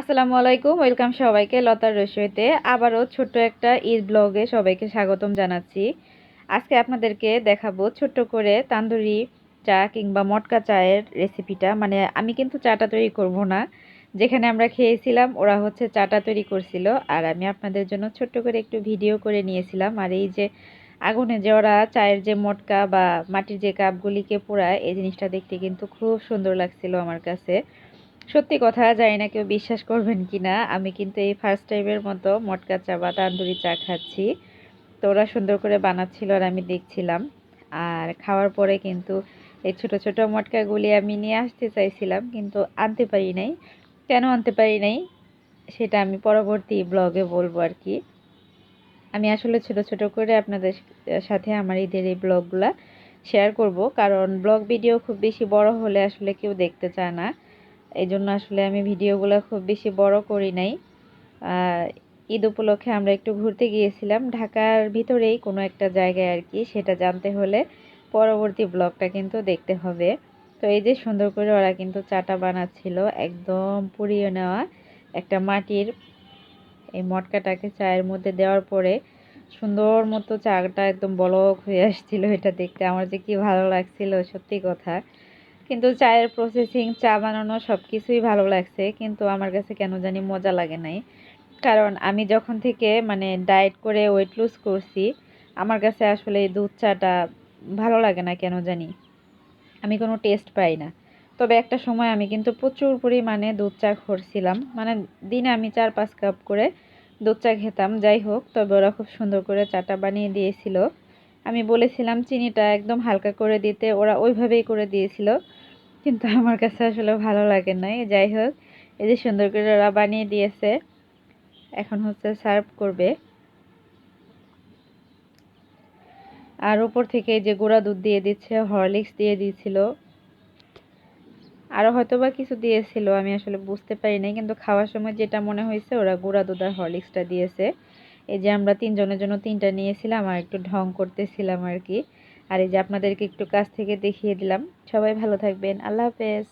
আসসালামু আলাইকুম, ওয়েলকাম সবাইকে লতার রসইতে আবারও ছোট্ট একটা ঈদ ব্লগে সবাইকে স্বাগতম জানাচ্ছি। আজকে আপনাদেরকে দেখাবো ছোট্ট করে তান্দুরি চা কিংবা মটকা চায়ের রেসিপিটা। মানে আমি কিন্তু চাটা তৈরি করব না। যেখানে আমরা খেয়েছিলাম, ওরা হচ্ছে চাটা তৈরি করছিল। আর আমি আপনাদের জন্য ছোট্ট করে একটু ভিডিও করে নিয়েছিলাম। আর এই যে আগুনে যে ওরা চায়ের যে মটকা বা মাটির যে কাপগুলিকে পোড়ায়, এই জিনিসটা দেখতে কিন্তু খুব সুন্দর লাগছিল আমার কাছে। সত্যি কথা, জানি না কেউ বিশ্বাস করবেন কি না আমি কিন্তু এই ফার্স্ট টাইমের মতো মটকা চা বা তান্দুরি চা খাচ্ছি। তো ওরা সুন্দর করে বানাচ্ছিল আর আমি দেখছিলাম। আর খাওয়ার পরে কিন্তু এই ছোট ছোট মটকাগুলি আমি নিয়ে আসতে চাইছিলাম, কিন্তু আনতে পারি নাই। কেন আনতে পারি নাই? সেটা আমি পরবর্তী ব্লগে বলব আর কি। আমি আসলে ছোট ছোট করে আপনাদের সাথে আমার ঈদের এই ব্লগগুলা শেয়ার করব। কারণ ব্লগ ভিডিও খুব বেশি বড় হলে আসলে কেউ দেখতে চায় না। এই জন্য আসলে আমি ভিডিওগুলো খুব বেশি বড় করি নাই। ঈদ উপলক্ষে আমরা একটু ঘুরতে গিয়েছিলাম। ঢাকার ভিতরেই কোনো একটা জায়গায় আর কি, সেটা জানতে হলে পরবর্তী ব্লগটা কিন্তু দেখতে হবে। তো এই যে সুন্দর করে ওরা কিন্তু চাটা বানাচ্ছিল, একদম পুড়িয়ে নেওয়া একটা মাটির এই মটকাটাকে চায়ের মধ্যে দেওয়ার পরে সুন্দর মতো চাটা একদম বলক হয়ে আসছিল এটা দেখতে। আমার যে কি ভালো লাগছিল, সত্যি কথা। কিন্তু চায়ের প্রসেসিং চা বানানো সব কিছুই ভালো লাগছে, কিন্তু আমার কাছে কেন জানি মজা লাগে নাই। কারণ আমি যখন থেকে মানে ডায়েট করে ওয়েট লুজ করছি, আমার কাছে আসলে এই দুধ চাটা ভালো লাগে না কেন জানি। আমি কোনো টেস্ট পাই না। তবে একটা সময় আমি কিন্তু প্রচুর পরিমাণে দুধ চা করছিলাম। মানে দিনে আমি চার পাঁচ কাপ করে দুধ চা খেতাম, যাই হোক, তবে ওরা খুব সুন্দর করে চাটা বানিয়ে দিয়েছিল। আমি বলেছিলাম চিনিটা একদম হালকা করে দিতে, ওরা ওইভাবেই করে দিয়েছিল। কিন্তু আমার কাছে আসলে ভালো লাগে নাই। যাই হোক, এই যে সুন্দর করে ওরা বানিয়ে দিয়েছে, এখন হচ্ছে সার্ভ করবে। আর উপর থেকে যে গুঁড়া দুধ দিয়ে দিচ্ছে, হরলিক্স দিয়ে দিয়েছিল। আরও হয়তো বা কিছু দিয়েছিল, আমি আসলে বুঝতে পারি নাই, কিন্তু খাওয়ার সময় যেটা মনে হয়েছে, ওরা গুঁড়া দুধ আর হরলিক্সটা দিয়েছে। এই যে আমরা তিনজনের জন্য তিনটা নিয়েছিলাম আর একটু ঢং করতেছিলাম আর কি। আর এই যে আপনাদেরকে একটু কাছ থেকে দেখিয়ে দিলাম। সবাই ভালো থাকবেন। আল্লাহ হাফেজ।